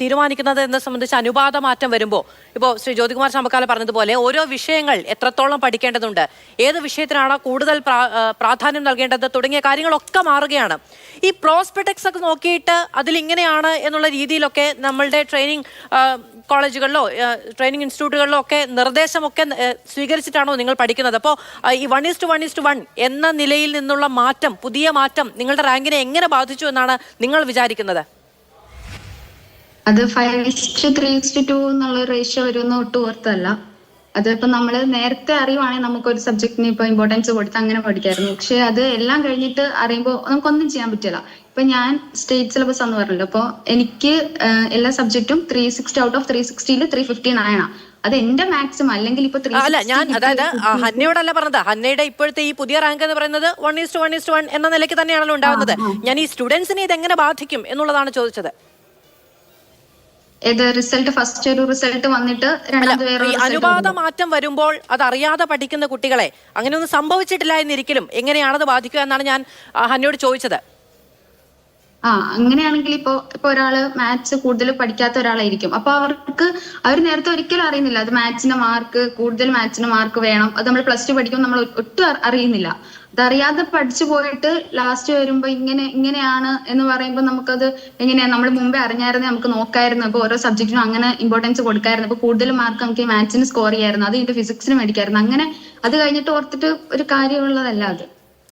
തീരുമാനിക്കുന്നത് എന്നെ സംബന്ധിച്ച് അനുപാത മാറ്റം വരുമ്പോൾ ഇപ്പോൾ ശ്രീ ജ്യോതികുമാർ ചമ്പക്കാല പറഞ്ഞതുപോലെ ഓരോ വിഷയങ്ങൾ എത്രത്തോളം പഠിക്കേണ്ടതുണ്ട് ഏത് വിഷയത്തിനാണ് കൂടുതൽ പ്രാധാന്യം നൽകേണ്ടത് തുടങ്ങിയ കാര്യങ്ങളൊക്കെ മാറുകയാണ്. ഈ പ്രോസ്പെക്ടക്സ് ഒക്കെ നോക്കിയിട്ട് അതിലിങ്ങനെയാണ് എന്നുള്ള രീതിയിലൊക്കെ നമ്മളുടെ ട്രെയിനിങ് കോളേജുകളിലോ ട്രെയിനിങ് ഇൻസ്റ്റിറ്റ്യൂട്ടുകളിലോ ഒക്കെ നിർദ്ദേശമൊക്കെ സ്വീകരിച്ചിട്ടാണോ നിങ്ങൾ പഠിക്കുന്നത്? അപ്പോൾ ഈ one is to one is to one എന്ന നിലയിൽ നിന്നുള്ള മാറ്റം പുതിയ മാറ്റം നിങ്ങളുടെ റാങ്കിനെ എങ്ങനെ ബാധിച്ചു എന്നാണ് നിങ്ങൾ വിചാരിക്കുന്നത്? അത് five is to three is to two എന്നുള്ള റേഷ്യോ വരുമെന്ന് ഒട്ടും ഓർത്തല്ല അതിപ്പോ നമ്മൾ നേരത്തെ അറിയുവാണെങ്കിൽ നമുക്ക് ഒരു സബ്ജക്റ്റിന് ഇപ്പൊ ഇമ്പോർട്ടൻസ് കൊടുത്ത് അങ്ങനെ പഠിക്കായിരുന്നു. പക്ഷെ അത് എല്ലാം കഴിഞ്ഞിട്ട് അറിയുമ്പോൾ നമുക്കൊന്നും ചെയ്യാൻ പറ്റില്ല. ഇപ്പൊ ഞാൻ സ്റ്റേറ്റ് സിലബസ് എന്ന് പറഞ്ഞല്ലോ. അപ്പൊ എനിക്ക് എല്ലാ സബ്ജക്റ്റും three sixty out of three സിക്സ്റ്റിയിൽ three fifty nine ആണ്. അത് എന്റെ മാക്സിമം അല്ലെങ്കിൽ ഇപ്പൊ അല്ല ഞാൻ അതായത് ഹന്നയോടല്ല പറഞ്ഞത്. ഹന്നയുടെ ഇപ്പോഴത്തെ ഈ പുതിയ റാങ്ക് എന്ന് പറയുന്നത് one is to one is to one എന്ന നിലയ്ക്ക് തന്നെയാണല്ലോ ഉണ്ടാകുന്നത് ഞാൻ ഈ സ്റ്റുഡൻസിനെ ഇത് എങ്ങനെ ബാധിക്കും എന്നുള്ളതാണ് ചോദിച്ചത്. ഏത് റിസൾട്ട് ഫസ്റ്റ് ഒരു റിസൾട്ട് വന്നിട്ട് രണ്ടാമത് വേറെ അനുപാത മാറ്റം വരുമ്പോൾ അത് അറിയാതെ പഠിക്കുന്ന കുട്ടികളെ അങ്ങനെയൊന്നും സംഭവിച്ചിട്ടില്ല എന്നിരിക്കലും എങ്ങനെയാണത് ബാധിക്കുക എന്നാണ് ഞാൻ ഹന്നിയോട് ഹന്നയോട് ചോദിച്ചത്. ആ അങ്ങനെയാണെങ്കിൽ ഇപ്പോ ഇപ്പൊ ഒരാൾ മാത്സ് കൂടുതൽ പഠിക്കാത്ത ഒരാളായിരിക്കും. അപ്പൊ അവർക്ക് അവർ നേരത്തെ ഒരിക്കലും അറിയുന്നില്ല. അത് മാത്സിന്റെ മാർക്ക് കൂടുതൽ മാത്സിന് മാർക്ക് വേണം. അത് നമ്മൾ പ്ലസ് ടു പഠിക്കുമ്പോൾ നമ്മൾ ഒട്ടും അറിയുന്നില്ല. അതറിയാതെ പഠിച്ചു പോയിട്ട് ലാസ്റ്റ് വരുമ്പോ ഇങ്ങനെ ഇങ്ങനെയാണ് എന്ന് പറയുമ്പോൾ നമുക്കത് എങ്ങനെയാ? നമ്മൾ മുമ്പേ അറിഞ്ഞായിരുന്നു നമുക്ക് നോക്കായിരുന്നു. ഇപ്പൊ ഓരോ സബ്ജക്റ്റിനും അങ്ങനെ ഇമ്പോർട്ടൻസ് കൊടുക്കായിരുന്നു. അപ്പൊ കൂടുതൽ മാർക്ക് നമുക്ക് മാത്സിന് സ്കോർ ചെയ്യായിരുന്നു. അത് കഴിഞ്ഞിട്ട് ഫിസിക്സിന് മേടിക്കായിരുന്നു. അങ്ങനെ അത് കഴിഞ്ഞിട്ട് ഓർത്തിട്ട് ഒരു കാര്യമുള്ളതല്ല അത്.